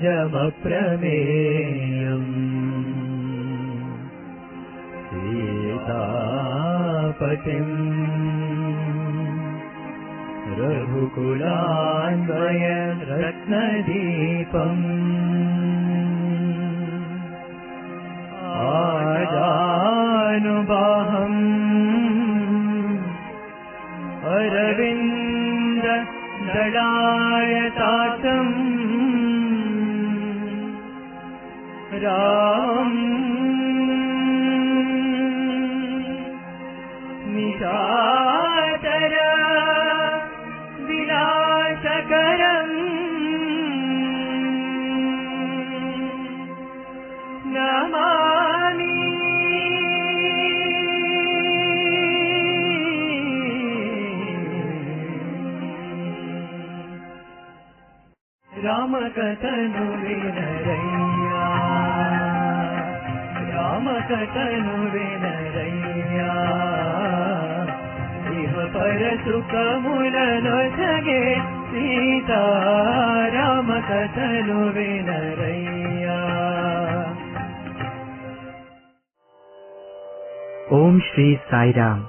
दशरथात्मजमप्रमेयम् सीतापतिम् रघुकुलान्वय रत्नदीपम् आजानुबाहम् अरविन्द दलायतातम् രാമം നിശാചര വിലാസകരം നമാനി രാമകഥനു വിനരേ రామకథను వినరయ్యా ఇహ పర సుఖములను సగే సీతా రామకథను వినరయ్యా ఓం శ్రీ సాయిరామ్.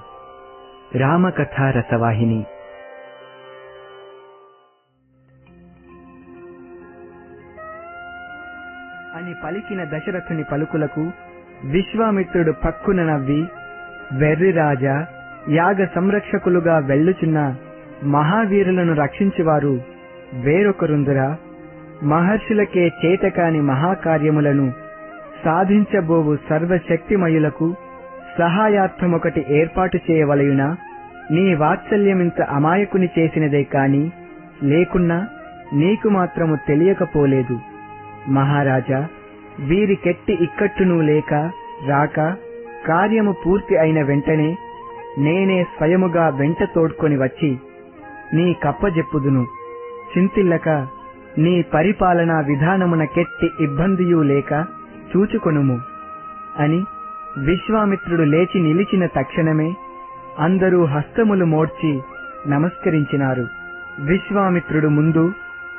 రామకథా రసవాహిని అని పలికిన దశరథుని పలుకులకు విశ్వామిత్రుడు పక్కున నవ్వి వెర్రి రాజా యాగ సంరక్షకులుగా వెళ్ళుచున్న మహావీరులను రక్షించివారు వేరొకరుందురా. మహర్షులకే చేతకాని మహాకార్యములను సాధించబోవు సర్వశక్తిమయులకు సహాయార్థమొకటి ఏర్పాటు చేయవలయునా. నీ వాత్సల్యమింత అమాయకుని చేసినదే కాని లేకున్నా నీకు మాత్రము తెలియకపోలేదు. మహారాజా వీరికెట్టి ఇక్కట్టును లేక రాక కార్యము పూర్తి అయిన వెంటనే నేనే స్వయముగా వెంట తోడ్కొని వచ్చి నీ కప్పజెప్పుదును. చింతిల్లక నీ పరిపాలనా విధానమున కెట్టి ఇబ్బందియూ లేక చూచుకొనుము అని విశ్వామిత్రుడు లేచి నిలిచిన తక్షణమే అందరూ హస్తములు మోడ్చి నమస్కరించినారు. విశ్వామిత్రుడు ముందు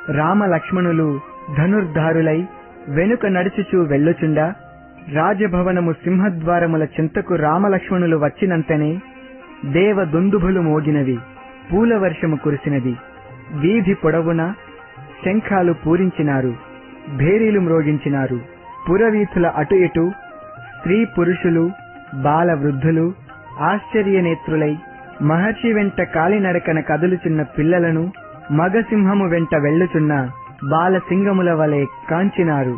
రామలక్ష్మణులు ధనుర్ధారులై వెనుక నడుచుచూ వెళ్ళుచుండా రాజభవనము సింహద్వారముల చింతకు రామలక్ష్మణులు వచ్చినంతనే దేవ దుందుభులు మోగినవి పూలవర్షము కురిసినది. వీధి పొడవున శంఖాలు పూరించినారు భేరీలు మ్రోగించినారు. పురవీధుల అటు ఇటు స్త్రీ పురుషులు బాల వృద్ధులు ఆశ్చర్యనేత్రులై మహర్షి వెంట కాలినడకన కదులుచున్న పిల్లలను మగసింహము వెంట వెళ్ళుచున్న. బాలసింగముల వలె కాంచినారు.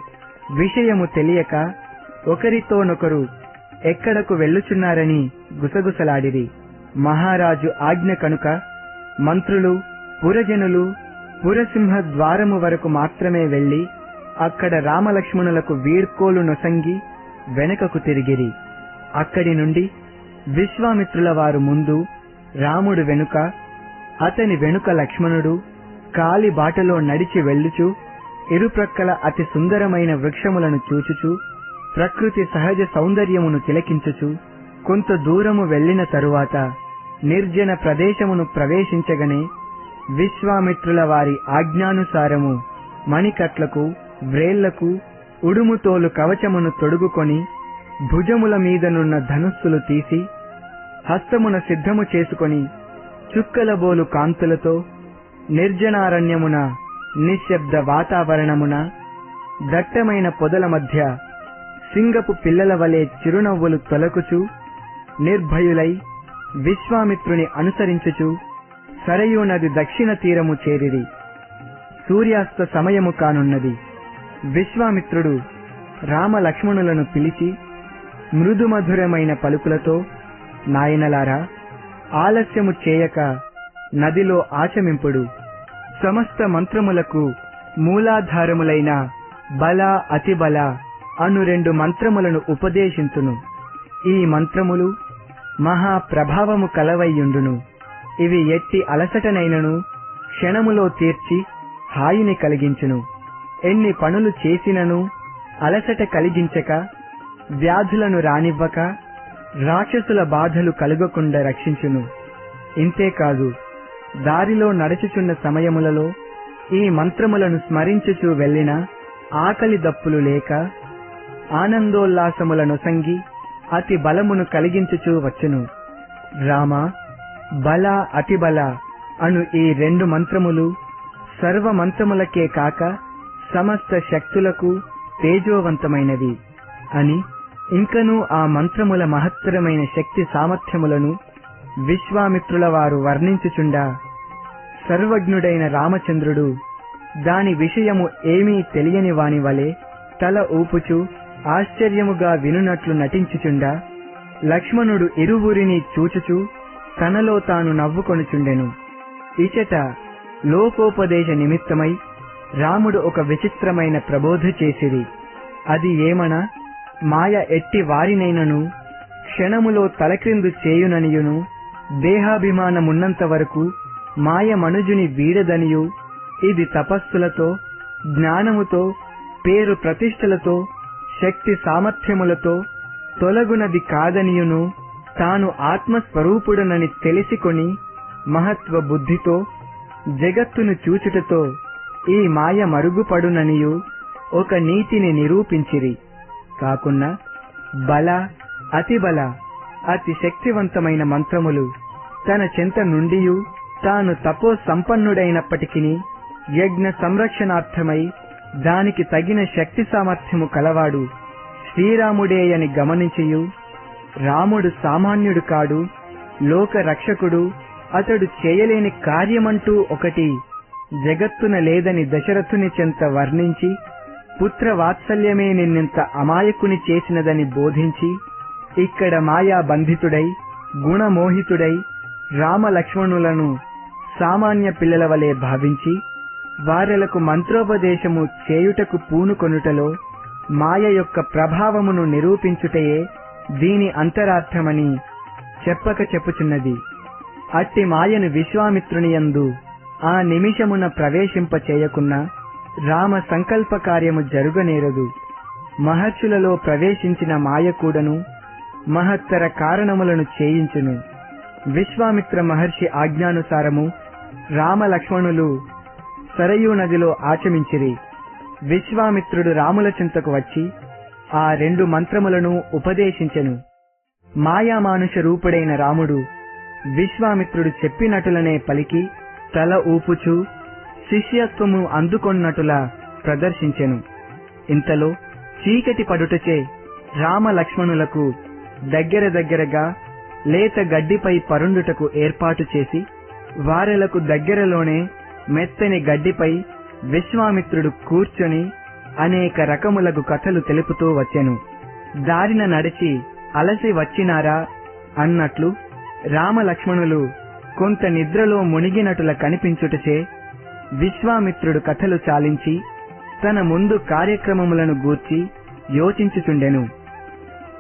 విషయము తెలియక ఒకరితోనొకరు ఎక్కడకు వెళ్ళుచున్నారని గుసగుసలాడిరి. మహారాజు ఆజ్ఞ కనుక మంత్రులు పురజనులు పురసింహ ద్వారము వరకు మాత్రమే వెళ్ళి అక్కడ రామలక్ష్మణులకు వీడ్కోలు నొసంగి వెనకకు తిరిగిరి. అక్కడి నుండి విశ్వామిత్రుల వారు ముందు రాముడు వెనుక అతని వెనుక లక్ష్మణుడు కాలి బాటలో నడిచి వెళ్ళుచు ఇరుప్రక్కల అతి సుందరమైన వృక్షములను చూచుచు ప్రకృతి సహజ సౌందర్యమును తిలకించుచు కొంత దూరము వెళ్ళిన తరువాత నిర్జన ప్రదేశమును ప్రవేశించగనే విశ్వామిత్రుల వారి ఆజ్ఞానుసారము మణికట్లకు వ్రేళ్ళకు ఉడుముతోలు కవచమును తొడుగుకొని భుజముల మీదనున్న ధనుస్సులు తీసి హస్తమున సిద్ధము చేసుకొని చుక్కలబోలు కాంతులతో నిర్జనారణ్యమున నిశ్శబ్ద వాతావరణమున దట్టమైన పొదల మధ్య సింగపు పిల్లల వలె చిరునవ్వులు తొలకుచు నిర్భయులై విశ్వామిత్రుని అనుసరించుచు సరయూ నది దక్షిణ తీరము చేరిరి. సూర్యాస్త సమయము కానున్నది. విశ్వామిత్రుడు రామలక్ష్మణులను పిలిచి మృదుమధురమైన పలుకులతో నాయనలారా ఆలస్యము చేయక నదిలో ఆచమింపుడు. సమస్త మంత్రములకు మూలాధారములైన బల అతిబల అను రెండు మంత్రములను ఉపదేశించును. ఈ మంత్రములు మహా ప్రభావము కలవయ్యుండును. ఇవి ఎట్టి అలసటనైనను క్షణములో తీర్చి హాయిని కలిగించును. ఎన్ని పనులు చేసినను అలసట కలిగించక వ్యాధులను రానివ్వక రాక్షసుల బాధలు కలుగకుండా రక్షించును. ఇంతేకాదు దారిలో నడుచుచున్న సమయములలో ఈ మంత్రములను స్మరించుచూ వెళ్ళిన ఆకలి దప్పులు లేక ఆనందోల్లాసములను సంగి అతి బలమును కలిగించుచూ వచ్చును. రామ బల అతిబల అను ఈ రెండు మంత్రములు సర్వ మంత్రములకే కాక సమస్త శక్తులకు తేజోవంతమైనవి. అని ఇంకనూ ఆ మంత్రముల మహత్తరమైన శక్తి సామర్థ్యములను విశ్వామిత్రుల వారు వర్ణించుచుండా సర్వజ్ఞుడైన రామచంద్రుడు దాని విషయము ఏమీ తెలియని వాని వలె తల ఊపుచు ఆశ్చర్యముగా వినునట్లు నటించుచుండా లక్ష్మణుడు ఇరువురిని చూచుచు తనలో తాను నవ్వుకొనుచుండెను. ఇచట లోకోపదేశ నిమిత్తమై రాముడు ఒక విచిత్రమైన ప్రబోధ చేసిరి. అది ఏమన? మాయ ఎట్టి వారినైనను క్షణములో తలక్రిందు చేయుననియును దేహాభిమానమున్నంత వరకు మాయ మనుజుని వీడదనియు. ఇది తపస్సులతో జ్ఞానముతో పేరు ప్రతిష్టలతో శక్తి సామర్థ్యములతో తొలగునది కాదనియును. తాను ఆత్మస్వరూపుడనని తెలిసికొని మహత్వ బుద్ధితో జగత్తును చూచుటతో ఈ మాయ మరుగుపడుననియు ఒక నీతిని నిరూపించిరి. కాకున్నా బల అతిబల అతి శక్తివంతమైన మంత్రములు. తన చెంత నుండియు తాను తపో సంపన్నుడైనప్పటికీ యజ్ఞ సంరక్షణార్థమై దానికి తగిన శక్తి సామర్థ్యము కలవాడు శ్రీరాముడేయని గమనించియు. రాముడు సామాన్యుడు కాడు లోక రక్షకుడు అతడు చేయలేని కార్యమంటూ ఒకటి జగత్తున లేదని దశరథుని చెంత వర్ణించి పుత్ర వాత్సల్యమే నిన్నింత అమాయకుని చేసినదని బోధించి ఇక్కడ మాయా బంధితుడై గుణమోహితుడై రామ లక్ష్మణులను సామాన్య పిల్లల వలె భావించి వారెలకు మంత్రోపదేశము చేయుటకు పూనుకొనుటలో మాయ యొక్క ప్రభావమును నిరూపించుటయే దీని అంతరార్థమని చెప్పక చెప్పుచున్నది. అట్టి మాయను విశ్వామిత్రునియందు ఆ నిమిషమున ప్రవేశింప చేయకున్నా రామ సంకల్ప కార్యము జరుగనేరదు. మహర్షులలో ప్రవేశించిన మాయ కూడను మహత్తర కారణములను చేయించును. విశ్వామిత్ర మహర్షి ఆజ్ఞానుసారము రామలక్ష్మణులు సరయూ నదిలో ఆచమించిరి. విశ్వామిత్రుడు రాముల చింతకు వచ్చి ఆ రెండు మంత్రములను ఉపదేశించెను. మాయామానుష రూపుడైన రాముడు విశ్వామిత్రుడు చెప్పినటులనే పలికి తల ఊపుచూ శిష్యత్వము అందుకొన్నటులా ప్రదర్శించెను. ఇంతలో చీకటి పడుటచే రామలక్ష్మణులకు దగ్గర దగ్గరగా లేత గడ్డిపై పరుండుటకు ఏర్పాటు చేసి వారెలకు దగ్గరలోనే మెత్తని గడ్డిపై విశ్వామిత్రుడు కూర్చొని అనేక రకములకు కథలు తెలుపుతూ వచ్చెను. దారిన నడిచి అలసి వచ్చినారా అన్నట్లు రామలక్ష్మణులు కొంత నిద్రలో మునిగినటుల కనిపించుటచే విశ్వామిత్రుడు కథలు చాలించి తన ముందు కార్యక్రమములను గూర్చి యోచించుచుండెను.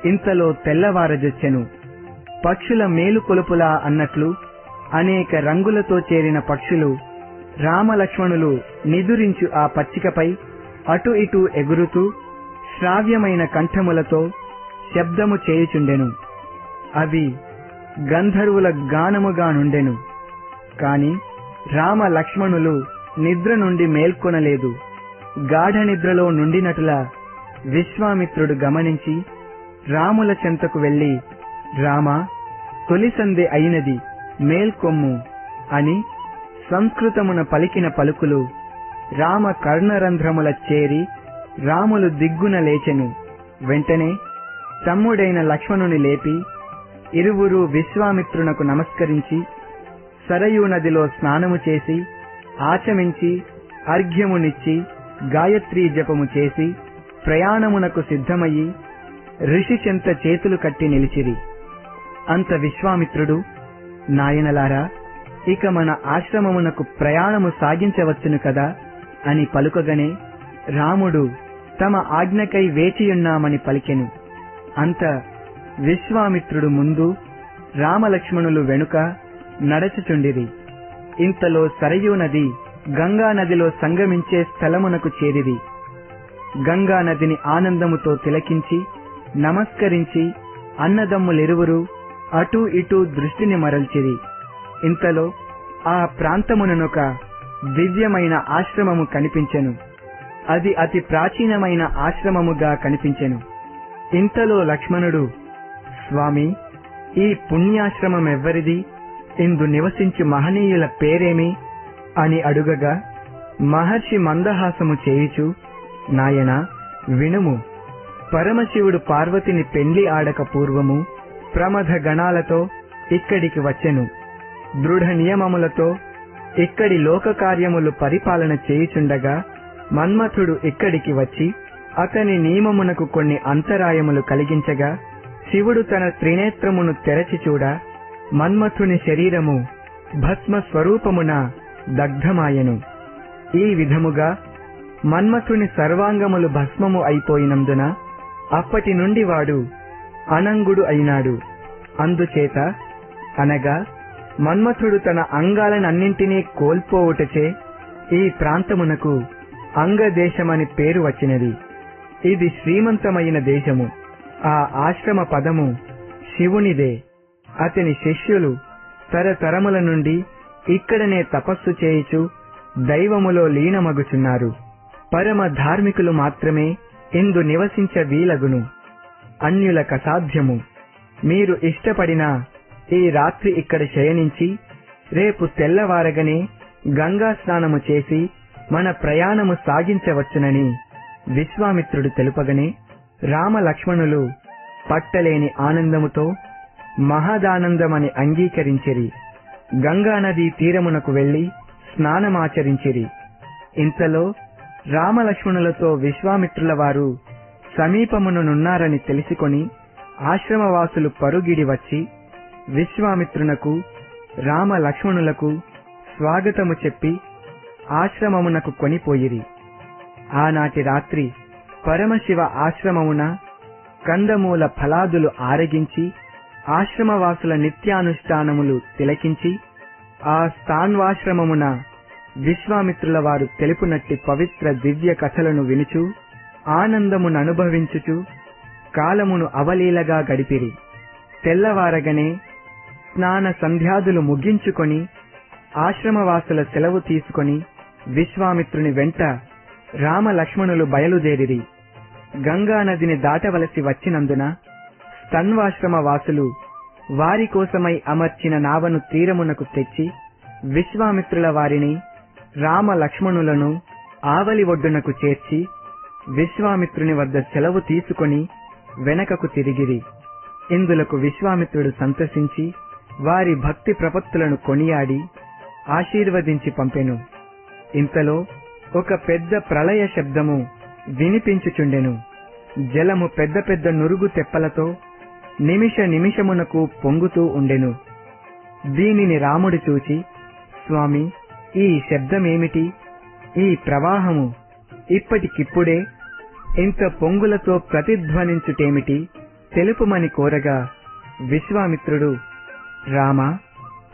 ఇంతలో తెల్లవారజొచ్చెను. పక్షుల మేలుకొలుపులా అన్నట్లు అనేక రంగులతో చేరిన పక్షులు రామలక్ష్మణులు నిదురించు ఆ పచ్చికపై అటు ఇటు ఎగురుతూ శ్రావ్యమైన కంఠములతో శబ్దము చేయుచుండెను. అవి గంధర్వుల గానముగా నుండెను. కాని రామ లక్ష్మణులు నిద్ర నుండి మేల్కొనలేదు. గాఢ నిద్రలో నుండినట్ల విశ్వామిత్రుడు గమనించి రాముల చెంతకు వెళ్ళి రామ తొలిసందె అయినది మేల్కొమ్ము అని సంస్కృతమున పలికిన పలుకులు రామ కర్ణరంధ్రముల చేరి రాములు దిగ్గున లేచెను. వెంటనే తమ్ముడైన లక్ష్మణుని లేపి ఇరువురు విశ్వామిత్రునకు నమస్కరించి సరయూ నదిలో స్నానము చేసి ఆచమించి అర్ఘ్యమునిచ్చి గాయత్రీ జపము చేసి ప్రయాణమునకు సిద్ధమయ్యి ఋషి చెంత చేతులు కట్టి నిలిచిరి. అంత విశ్వామిత్రుడు నాయనలారా ఇక మన ఆశ్రమమునకు ప్రయాణము సాగించవచ్చును కదా అని పలుకగనే రాముడు తమ ఆజ్ఞకై వేచియున్నామని పలికెను. అంత విశ్వామిత్రుడు ముందు రామలక్ష్మణులు వెనుక నడచుచుండిరి. ఇంతలో సరయూ నది గంగా నదిలో సంగమించే స్థలమునకు చేరిది గంగా నదిని ఆనందముతో తిలకించి నమస్కరించి అన్నదమ్ములిరువురు అటూ ఇటూ దృష్టిని మరల్చిరి. ఇంతలో ఆ ప్రాంతముననొక దివ్యమైన ఆశ్రమము కనిపించెను. అది అతి ప్రాచీనమైన ఆశ్రమముగా కనిపించెను. ఇంతలో లక్ష్మణుడు స్వామి ఈ పుణ్యాశ్రమమెవ్వరిది? ఇందు నివసించు మహనీయుల పేరేమి? అని అడుగగా మహర్షి మందహాసము చేయుచు నాయనా వినుము. పరమశివుడు పార్వతిని పెండ్లి ఆడక పూర్వము ప్రమథ గణాలతో ఇక్కడికి వచ్చెను. దృఢ నియమములతో ఇక్కడి లోక కార్యములు పరిపాలన చేయుచుండగా మన్మథుడు ఇక్కడికి వచ్చి అతని నియమమునకు కొన్ని అంతరాయములు కలిగించగా శివుడు తన త్రినేత్రమును తెరచి చూడ మన్మథుని శరీరము భస్మ స్వరూపమున దగ్ధమాయెను. ఈ విధముగా మన్మథుని సర్వాంగములు భస్మము అయిపోయినందున అప్పటి నుండి వాడు అనంగుడు అయినాడు. అందుచేత అనగా మన్మథుడు తన అంగాలనన్నింటినీ కోల్పోవుటచే ఈ ప్రాంతమునకు అంగదేశమని పేరు వచ్చినది. ఇది శ్రీమంతమైన దేశము. ఆ ఆశ్రమ పదము శివునిదే. అతని శిష్యులు తరతరముల నుండి ఇక్కడనే తపస్సు చేయుచు దైవములో లీనమగుచున్నారు. పరమ ధార్మికులు మాత్రమే ఇందు నివసించ వీలగును. అన్యులక సాధ్యము. మీరు ఇష్టపడినా ఈ రాత్రి ఇక్కడ శయనించి రేపు తెల్లవారగనే గంగా స్నానము చేసి మన ప్రయాణము సాగించవచ్చునని విశ్వామిత్రుడు తెలుపగనే రామలక్ష్మణులు పట్టలేని ఆనందముతో మహదానందమని అంగీకరించిరి. గంగానదీ తీరమునకు వెళ్ళి స్నానమాచరించిరి. ఇంతలో రామలక్ష్మణులతో విశ్వామిత్రుల వారు సమీపముననున్నారని తెలుసుకొని ఆశ్రమవాసులు పరుగిడి వచ్చి విశ్వామిత్రునకు రామ లక్ష్మణులకు స్వాగతము చెప్పి ఆశ్రమమునకు కొనిపోయిరి. ఆనాటి రాత్రి పరమశివ ఆశ్రమమున కందమూల ఫలాదులు ఆరగించి ఆశ్రమవాసుల నిత్యానుష్ఠానములు తిలకించి ఆ స్థాన్వాశ్రమమున విశ్వామిత్రుల వారు తెలుపునట్టి పవిత్ర దివ్య కథలను వినుచూ ఆనందమును అనుభవించుచు కాలమును అవలీలగా గడిపిరి. తెల్లవారగనే స్నాన సంధ్యాదులు ముగించుకొని ఆశ్రమవాసుల సెలవు తీసుకొని విశ్వామిత్రుని వెంట రామలక్ష్మణులు బయలుదేరిరి. గంగా నదిని దాటవలసి వచ్చినందున స్తన్వాశ్రమ వాసులు వారి కోసమై అమర్చిన నావను తీరమునకు తెచ్చి విశ్వామిత్రుల వారిని రామలక్ష్మణులను ఆవలి ఒడ్డునకు చేర్చి విశ్వామిత్రుని వద్ద సెలవు తీసుకొని వెనకకు తిరిగిరి. ఇందులకు విశ్వామిత్రుడు సంతసించి వారి భక్తి ప్రపత్తులను కొనియాడి ఆశీర్వదించి పంపెను. ఇంతలో ఒక పెద్ద ప్రళయ శబ్దము వినిపించుచుండెను. జలము పెద్ద పెద్ద నురుగు తెప్పలతో నిమిష నిమిషమునకు పొంగుతూ ఉండెను. దీనిని రాముడు చూచి స్వామి ఈ శబ్దమేమిటి? ఈ ప్రవాహము ఇప్పటికిప్పుడే ఇంత పొంగులతో ప్రతిధ్వనించుటేమిటి తెలుపుమని కోరగా విశ్వామిత్రుడు రామ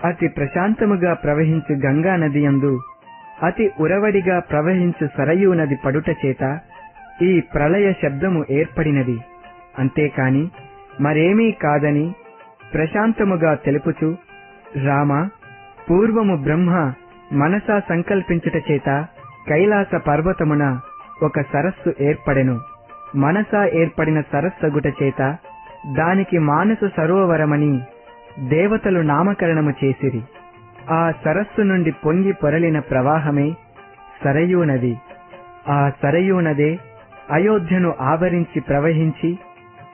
అతి ప్రశాంతముగా ప్రవహించు గంగా నది యందు అతి ఉరవడిగా ప్రవహించు సరయూ నది పడుట చేత ఈ ప్రళయ శబ్దము ఏర్పడినది. అంతేకాని మరేమీ కాదని ప్రశాంతముగా తెలుపుచు రామ పూర్వము బ్రహ్మ మనసా సంకల్పించుట చేత కైలాస పర్వతమున ఒక సరస్సు ఏర్పడెను. మనసా ఏర్పడిన సరస్సగుట చేత దానికి మానస సరోవరమని దేవతలు నామకరణము చేసిరి. ఆ సరస్సు నుండి పొంగి పొరలిన ప్రవాహమే సరయూ నది ఆ సరయూ నదే అయోధ్యను ఆవరించి ప్రవహించి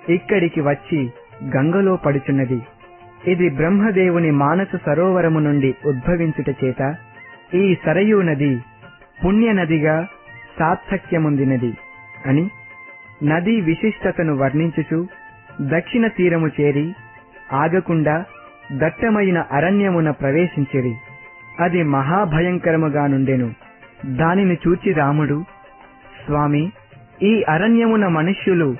ఇక్కడికి వచ్చి గంగలో పడుచున్నది. ఇది బ్రహ్మదేవుని మానస సరోవరము నుండి ఉద్భవించుట చేత ఈ సరయూ నది పుణ్య నదిగా సార్థక్యముందినది అని నదీ విశిష్టతను వర్ణించుచు దక్షిణ తీరము చేరి ఆగకుండా దట్టమైన అరణ్యమున ప్రవేశించిరి. అది మహాభయంకరముగా నుండెను. దానిని చూచి రాముడు స్వామి ఈ అరణ్యమున మనుష్యులు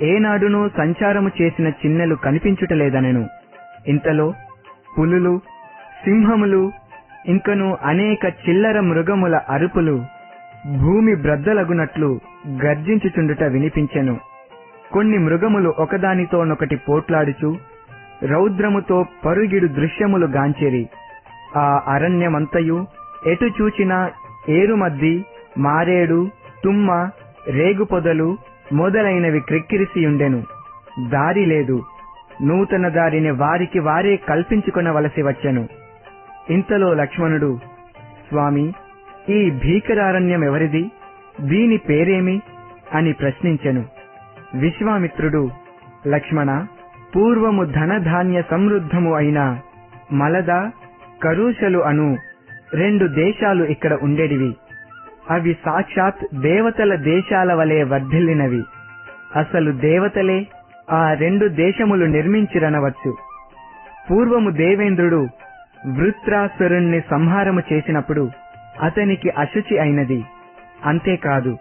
ఏనాడునూ సంచారము చేసిన చిన్నెలు కనిపించుటలేదనెను. ఇంతలో పులులు సింహములు ఇంకను అనేక చిల్లర మృగముల అరుపులు భూమి బ్రద్దలగునట్లు గర్జించుచుండుట వినిపించెను. కొన్ని మృగములు ఒకదానితోనొకటి పోట్లాడుచు రౌద్రముతో పరుగిడు దృశ్యములు గాంచెరి. ఆ అరణ్యమంతయు ఎటు చూచినా ఏరుమద్ది మారేడు తుమ్మ రేగుపొదలు మొదలైనవి క్రిక్కిరిసియుండెను. దారి లేదు. నూతన దారిని వారికి వారే కల్పించుకొనవలసి వచ్చెను. ఇంతలో లక్ష్మణుడు స్వామి ఈ భీకరారణ్యం ఎవరిది దీని పేరేమి? అని ప్రశ్నించెను. విశ్వామిత్రుడు లక్ష్మణ పూర్వము ధనధాన్య సమృద్ధము అయిన మలద కరూషలు అను రెండు దేశాలు ఇక్కడ ఉండేటివి అవి సాక్షాత్ దేవతల దేశాల వలె వర్ధిల్లినవి. అసలు దేవతలే ఆ రెండు దేశములు నిర్మించిరనవచ్చు. పూర్వము దేవేంద్రుడు వృత్రాసురుణ్ణి సంహారము చేసినప్పుడు అతనికి అశుచి అయినది. అంతేకాదు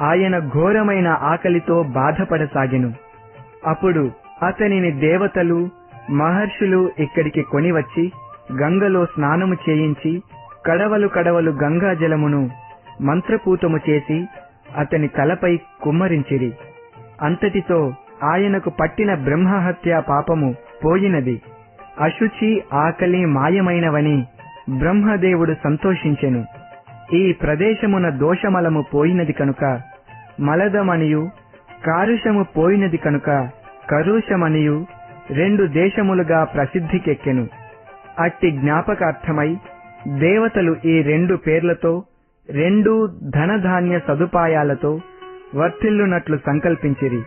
ఆయన ఘోరమైన ఆకలితో బాధపడసాగెను. అప్పుడు అతనిని దేవతలు మహర్షులు ఇక్కడికి కొనివచ్చి గంగలో స్నానము చేయించి కడవలు కడవలు గంగా జలమును మంత్రపూతము చేసి అతని తలపై కుమ్మరించిరి. అంతటితో ఆయనకు పట్టిన బ్రహ్మహత్య పాపము పోయినది. అశుచి ఆకలి మాయమైనవని బ్రహ్మదేవుడు సంతోషించెను. ఈ ప్రదేశమున దోషమలము పోయినది కనుక మలదమనియు కారుషము పోయినది కనుక కరుషమనియు రెండు దేశములుగా ప్రసిద్ధికెక్కెను. అట్టి జ్ఞాపకార్థమై దేవతలు ఈ రెండు పేర్లతో రెండు ధనధాన్య సదుపాయాలతో వర్తిల్లునట్లు సంకల్పించిరి.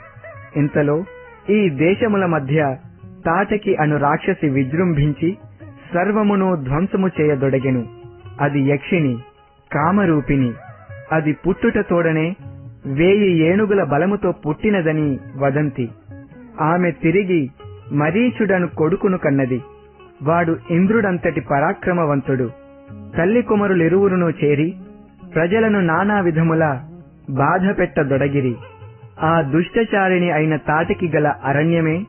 ఇంతలో ఈ దేశముల మధ్య తాటకి అను రాక్షసి విజృంభించి సర్వమును ధ్వంసము చేయదొడగెను. అది యక్షిని కామరూపిణి. అది పుట్టుట తోడనే వేయి ఏనుగుల బలముతో పుట్టినదని వదంతి. ఆమె తిరిగి మరీచుడను కొడుకును కన్నది. వాడు ఇంద్రుడంతటి పరాక్రమవంతుడు. తల్లి కుమరులిరువురును చేరి ప్రజలను నానా విధముల బాధ పెట్టదొడగిరి ఆ దుష్టచారిణి అయిన తాటికి గల అరణ్యమే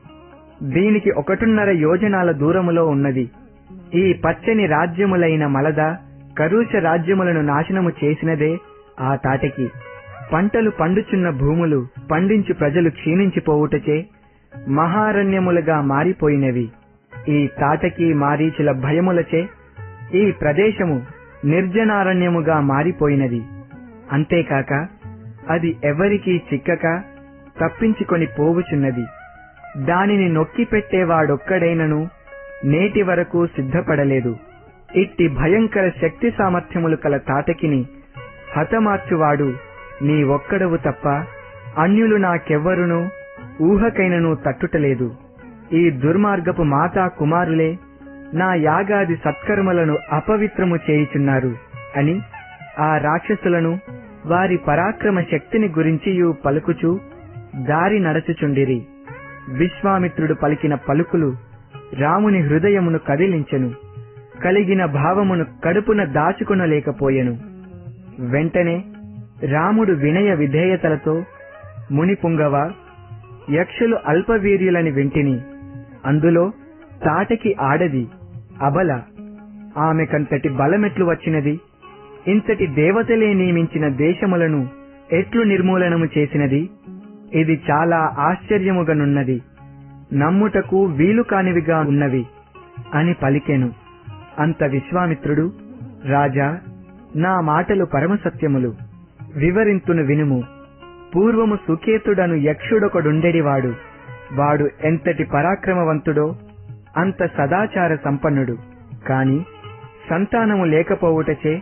దీనికి ఒకటున్నర యోజనాల దూరములో ఉన్నది. ఈ పచ్చని రాజ్యములైన మలద కరుష రాజ్యములను నాశనము చేసినదే ఆ తాటికి. పంటలు పండుచున్న భూములు పండించు ప్రజలు క్షీణించిపోవుటచే మహారణ్యములుగా మారిపోయినవి. ఈ తాటకి మారీచుల భయములచే ఈ ప్రదేశము నిర్జనారణ్యముగా మారిపోయినది. అంతేకాక అది ఎవరికీ చిక్కక తప్పించుకొని పోవుచున్నది దానిని నొక్కిపెట్టేవాడొక్కడైనను నేటి వరకు సిద్ధపడలేదు. ఇట్టి భయంకర శక్తి సామర్థ్యములు కల తాటకిని హతమార్చువాడు నీ ఒక్కడవు తప్ప అన్యులు నాకెవ్వరునూ ఊహకైనను తట్టుటలేదు. ఈ దుర్మార్గపు మాతా కుమారులే నా యాగాది సత్కర్మలను అపవిత్రము చేయుచున్నారు అని ఆ రాక్షసులను వారి పరాక్రమ శక్తిని గురించియు పలుకుచూ దారి నడచుచుండిరి. విశ్వామిత్రుడు పలికిన పలుకులు రాముని హృదయమును కదిలించెను. కలిగిన భావమును కడుపున దాచుకొనలేకపోయెను. వెంటనే రాముడు వినయ విధేయతలతో మునిపుంగవ యక్షులు అల్పవీర్యులని వింటిని. అందులో తాటకి ఆడది అబల. ఆమెకంతటి బలమెట్లు వచ్చినది. ఇంతటి దేవతలే నియమించిన దేశములను ఎట్లు నిర్మూలనము చేసినది? ఇది చాలా ఆశ్చర్యముగానున్నది. నమ్ముటకు వీలు కానివిగా ఉన్నవి అని పలికెను. అంత విశ్వామిత్రుడు రాజా నా మాటలు పరమసత్యములు. వివరింతును వినుము. పూర్వము సుకేతుడను యక్షుడొకడుండెడివాడు. వాడు ఎంతటి పరాక్రమవంతుడో అంత సదాచార సంపన్నుడు. కాని సంతానము లేకపోవుటచే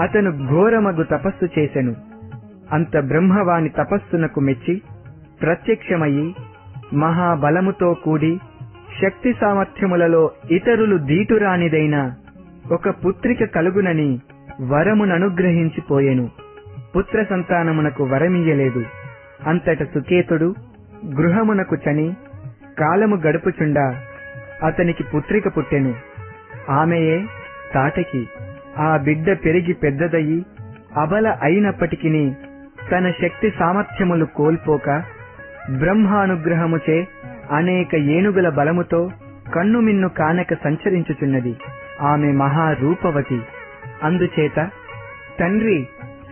అతను ఘోరమగు తపస్సు చేసెను. అంత బ్రహ్మవాని తపస్సునకు మెచ్చి ప్రత్యక్షమయ్యి మహాబలముతో కూడి శక్తి సామర్థ్యములలో ఇతరులు దీటురానిదైన ఒక పుత్రిక కలుగునని వరముననుగ్రహించిపోయెను పుత్ర సంతానమునకు వరమియ్యలేదు. అంతట సుకేతుడు గృహమునకు చని కాలము గడుపుచుండా అతనికి పుత్రిక పుట్టెను. ఆమెయే తాటకి ఆ బిడ్డ పెరిగి పెద్దదయ్యి అబల అయినప్పటికీ తన శక్తి సామర్థ్యములు కోల్పోక బ్రహ్మానుగ్రహముచే అనేక ఏనుగుల బలముతో కన్నుమిన్ను కానక సంచరించుచున్నది. ఆమె మహారూపవతి. అందుచేత తండ్రి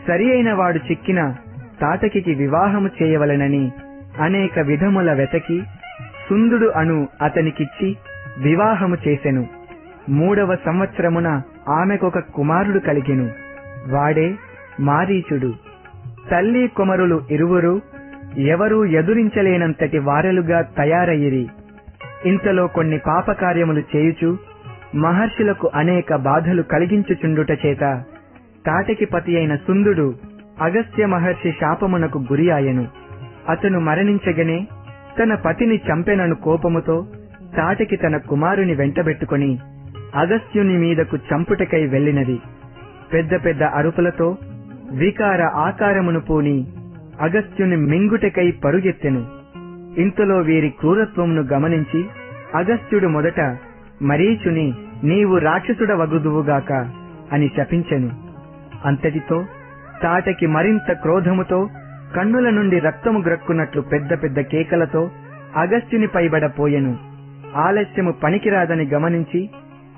సరి అయిన వాడు చిక్కిన తాతకికి వివాహము చేయవలెనని అనేక విధముల వెతకి సుందుడు అను అతనికిచ్చి వివాహము చేసెను. మూడవ సంవత్సరమున ఆమెకొక కుమారుడు కలిగెను. వాడే మారీచుడు. తల్లి కుమరులు ఇరువురు ఎవరూ ఎదురించలేనంతటి వారలుగా తయారయ్యిరి. ఇంతలో కొన్ని పాపకార్యములు చేయుచు మహర్షులకు అనేక బాధలు కలిగించుచుండుట చేత తాటకి పతి అయిన సుందుడు అగస్త్య మహర్షి శాపమునకు గురి ఆయను. అతను మరణించగనే తన పతిని చంపెనను కోపముతో తాటకి తన కుమారుని వెంటబెట్టుకొని అగస్త్యుని మీదకు చంపుటకై వెళ్ళినది. పెద్ద పెద్ద అరుపులతో వికార ఆకారమును పూని అగస్త్యుని మింగుటకై పరుగెత్తెను. ఇంతలో వీరి క్రూరత్వమును గమనించి అగస్త్యుడు మొదట మరీచుని నీవు రాక్షసుడ వగుదువుగాక అని శపించెను. అంతటితో తాటకి మరింత క్రోధముతో కన్నుల నుండి రక్తము గ్రక్కున్నట్లు పెద్ద పెద్ద కేకలతో అగస్త్యుని పైబడపోయెను. ఆలస్యము పనికిరాదని గమనించి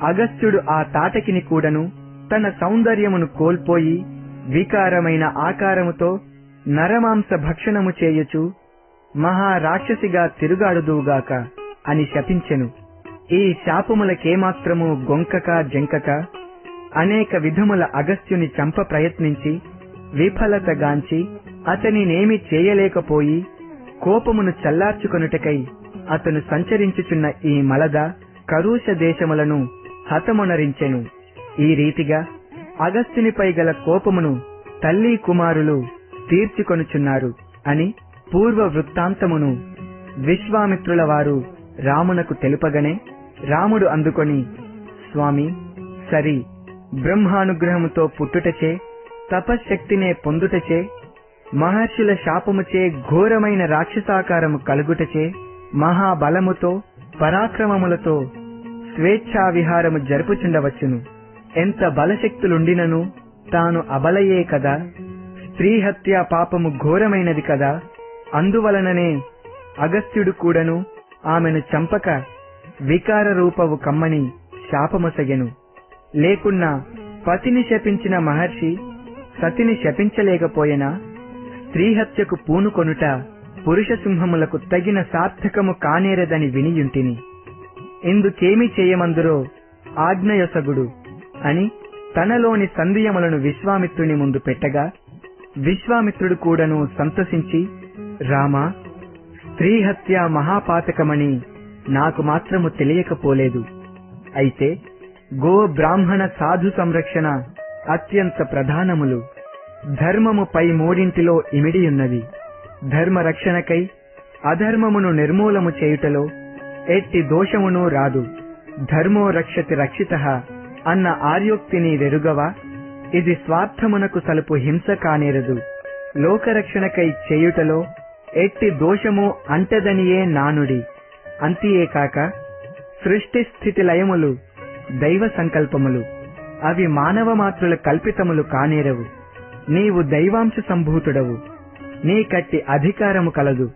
అగస్త్యుడు ఆ తాటకిని కూడను తన సౌందర్యమును కోల్పోయి వికారమైన ఆకారముతో నరమాంస భక్షణము చేయుచు మహారాక్షసిగా తిరుగాడుదువుగాక అని శపించెను. ఈ శాపములకేమాత్రము గొంకక జంకక అనేక విధముల అగస్త్యుని చంప ప్రయత్నించి విఫలతగాంచి అతనినేమి చేయలేకపోయి కోపమును చల్లార్చుకొనుటకై అతను సంచరించుచున్న ఈ మలద కరూష దేశములను హతమునరించెను. ఈ రీతిగా అగస్త్యునిపై గల కోపమును తల్లి కుమారులు తీర్చుకొనుచున్నారు అని పూర్వ వృత్తాంతమును విశ్వామిత్రుల వారు రామునకు తెలుపగనే రాముడు అందుకొని స్వామి సరి బ్రహ్మానుగ్రహముతో పుట్టుటచే తపశ్శక్తినే పొందుటచే మహర్షుల శాపముచే ఘోరమైన రాక్షసాకారము కలుగుటచే మహాబలముతో పరాక్రమములతో స్వేచ్ఛా విహారము జరుపుచుండవచ్చును. ఎంత బలశక్తులుండినను తాను అబలయే కదా! స్త్రీ హత్య పాపము ఘోరమైనది కదా. అందువలననే అగస్త్యుడు కూడను ఆమెను చంపక వికార రూపవు కమ్మని శాపముసగెను. లేకున్నా పతిని శపించిన మహర్షి సతిని శపించలేకపోయినా? స్త్రీహత్యకు పూనుకొనుట పురుష సింహములకు తగిన సార్థకము కానేరదని వినియుంటిని. ఇందుకేమి చేయమందురో ఆజ్ఞయసగుడు అని తనలోని సందేయములను విశ్వామిత్రుని ముందు పెట్టగా విశ్వామిత్రుడు కూడాను సంతసించి రామా స్త్రీహత్య మహాపాతకమని నాకు మాత్రము తెలియకపోలేదు. అయితే గో బ్రాహ్మణ సాధు సంరక్షణ అత్యంత ప్రధానములు. ధర్మము పై మూడింటిలో ఇమిడియున్నది ధర్మ రక్షణకై అధర్మమును నిర్మూలము చేయుటలో ఎట్టి దోషమును రాదు. ధర్మో రక్షతి రక్షిత అన్న ఆర్యోక్తిని వెరుగవా? ఇది స్వార్థమునకు సలుపు హింస కానేరదు. లోకరక్షణకై చేయుటలో ఎట్టి దోషము అంటదనియే నానుడి. అంతియే కాక సృష్టి స్థితి లయములు దైవ సంకల్పములు అవి మానవ మాత్రుల కల్పితములు కానేరవు. నీవు దైవాంశ సంభూతుడవు. నీ కట్టి అధికారము కలదు.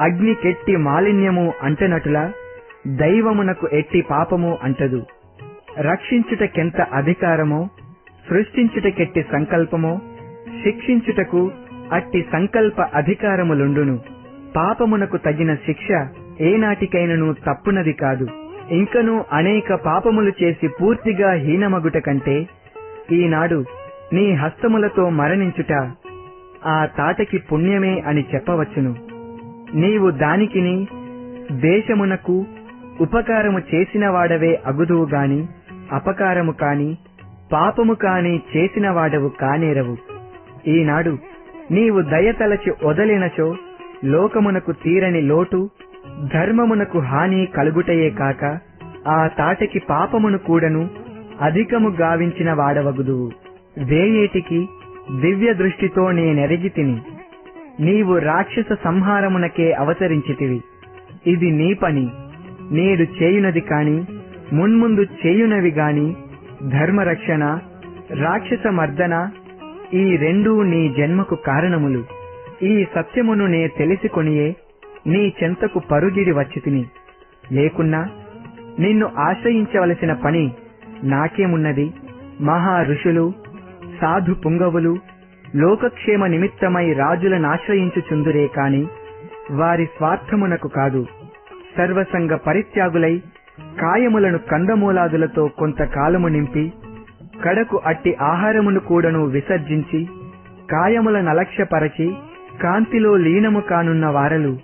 అగ్ని కెట్టి మాలిన్యము అంటనటులా దైవమునకు ఎట్టి పాపము అంటదు. రక్షించుటకెంత అధికారమో సృష్టించుటకెట్టి సంకల్పమో శిక్షించుటకు అట్టి సంకల్ప అధికారములుండును. పాపమునకు తగిన శిక్ష ఏనాటికైనను తప్పునది కాదు. ఇంకను అనేక పాపములు చేసి పూర్తిగా హీనమగుట కంటే ఈనాడు నీ హస్తములతో మరణించుట ఆ తాటకి పుణ్యమే అని చెప్పవచ్చును. నీవు దానికిని దేశమునకు ఉపకారము చేసిన వాడవే అగుదువు గాని అపకారము కాని పాపము కాని చేసిన వాడవు కానేరవు. ఈనాడు నీవు దయతలచి వదలినచో లోకమునకు తీరని లోటు ధర్మమునకు హాని కలుగుటయే కాక ఆ తాటకి పాపమును కూడను అధికము గావించిన వాడవగుదువు. వేయేటికి దివ్య దృష్టితో నేనెరిగి తిని నీవు రాక్షస సంహారమునకే అవతరించితివి. ఇది నీ పని నేడు చేయునది కాని మున్ముందు చేయునవి గాని ధర్మరక్షణ రాక్షస మర్దన ఈ రెండూ నీ జన్మకు కారణములు. ఈ సత్యమును నే తెలిసికొనియే నీ చెంతకు పరుగిడి వచ్చితిని. లేకున్నా నిన్ను ఆశ్రయించవలసిన పని నాకేమున్నది? మహా ఋషులు సాధు పుంగవులు లోకక్షేమ నిమిత్తమై రాజులనాశ్రయించుచుందురే కాని వారి స్వార్థమునకు కాదు. సర్వసంగ పరిత్యాగులై కాయములను కందమూలాదులతో కొంతకాలము నింపి కడకు అట్టి ఆహారమును కూడాను విసర్జించి కాయముల నలక్ష్యపరచి కాంతిలో లీనము కానున్న వారలు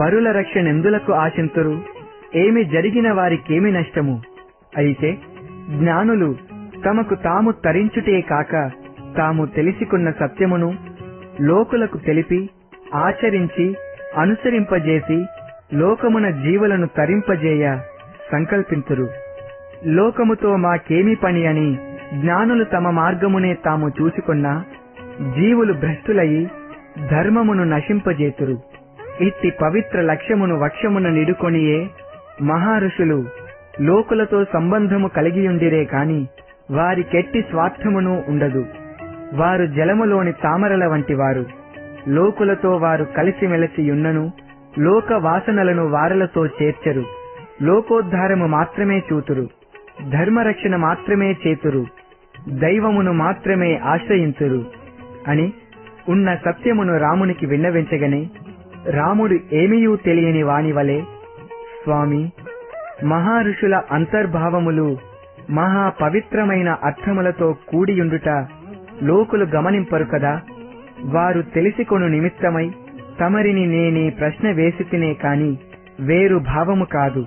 పరుల రక్షణెందులకు ఆశింతురు. ఏమి జరిగిన వారికేమి నష్టము? అయితే జ్ఞానులు తమకు తాము తరించుటే కాక తాము తెలిసికున్న సత్యమును లోకులకు తెలిపి ఆచరించి అనుసరింపజేసి లోకమున జీవులను తరింపజేయ సంకల్పింతురు. లోకముతో మాకేమి పని అని జ్ఞానులు తమ మార్గమునే తాము చూసుకున్నా జీవులు భ్రష్టులయి ధర్మమును నశింపజేతురు. ఇట్టి పవిత్ర లక్ష్యమును వక్షమున నిడుకొనియే మహారుషులు లోకులతో సంబంధము కలిగియుండిరే కాని వారికెట్టి స్వార్థమును ఉండదు. వారు జలములోని తామరల వంటి వారు లోకులతో వారు కలిసిమెలసియున్నను లోక వాసనలను వారలతో చేర్చరు. లోకోద్ధారము మాత్రమే చూతురు. ధర్మరక్షణ మాత్రమే చేతురు. దైవమును మాత్రమే ఆశ్రయింతురు. అని ఉన్న సత్యమును రామునికి విన్నవించగనే రాముడు ఏమీయూ తెలియని వాని వలె స్వామి మహారుషుల అంతర్భావములు మహా పవిత్రమైన అర్థములతో కూడియుండుట లోకులు గమనింపరు కదా? వారు తెలిసికొను నిమిత్తమై తమరిని నేనే ప్రశ్న వేసి తినే కాని వేరు భావము కాదు.